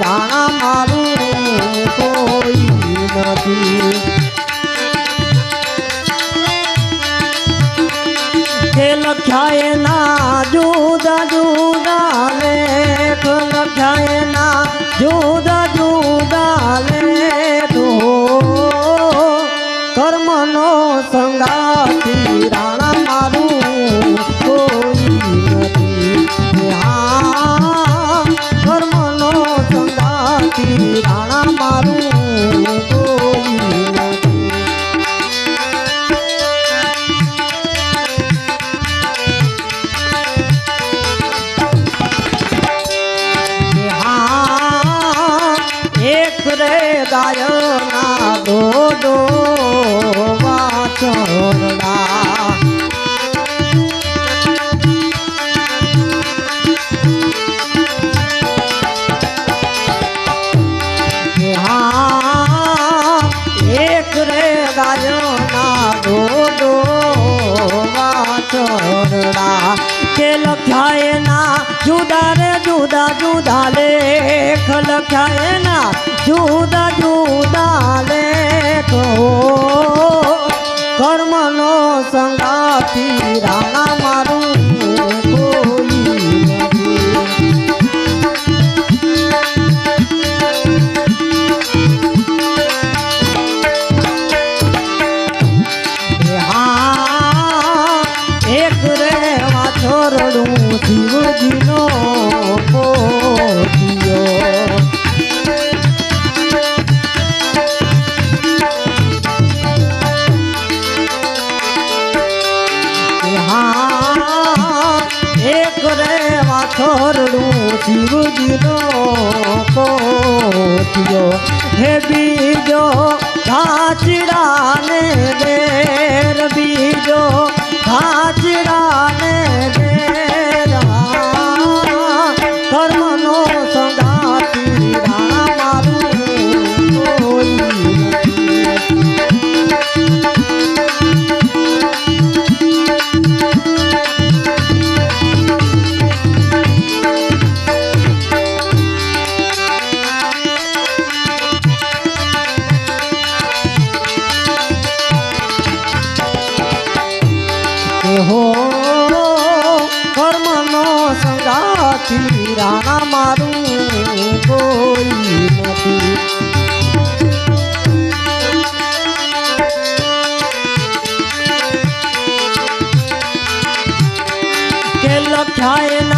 ધાણા મારું કોઈ નથી. લખ્યા એના જુદા જુદા રે ગાયના દો દો વાચરડા કે લખાય ના, જુદા રે જુદા જુદા લેખ લખાય ના, જુદા જુદા લેખ કર્મનો સંગાતી રાણા એક રે વાછોરડું શિવજીનો પોતિયો હે બીજો ઘાચડાને যায় না।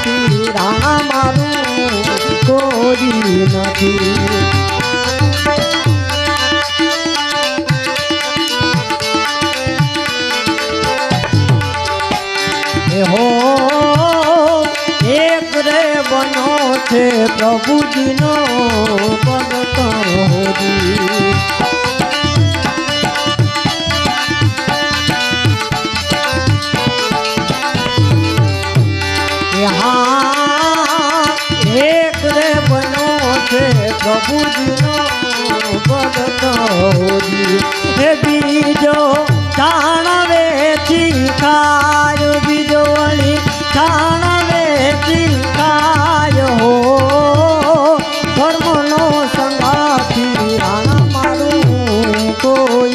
સંગાતી રાણા મારું કોઈ નથી હો એક રે બનો সবুজ বদলি হে বীজ জানবে চিকায় বীজলি জানবে চিকায় ধর্মনো সঙ্গাতি রানা মারু কই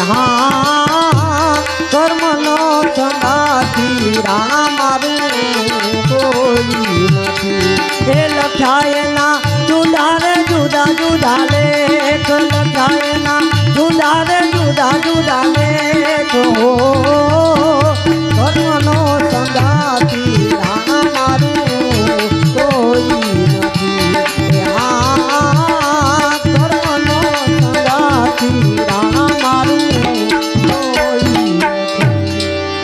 हाँ રામ આવે, કોઈ નથી. હે લખાયેલા જુદા રે જુદા જુદા લેખ લખાયેલા જુદા રે જુદા જુદા લેખ હો.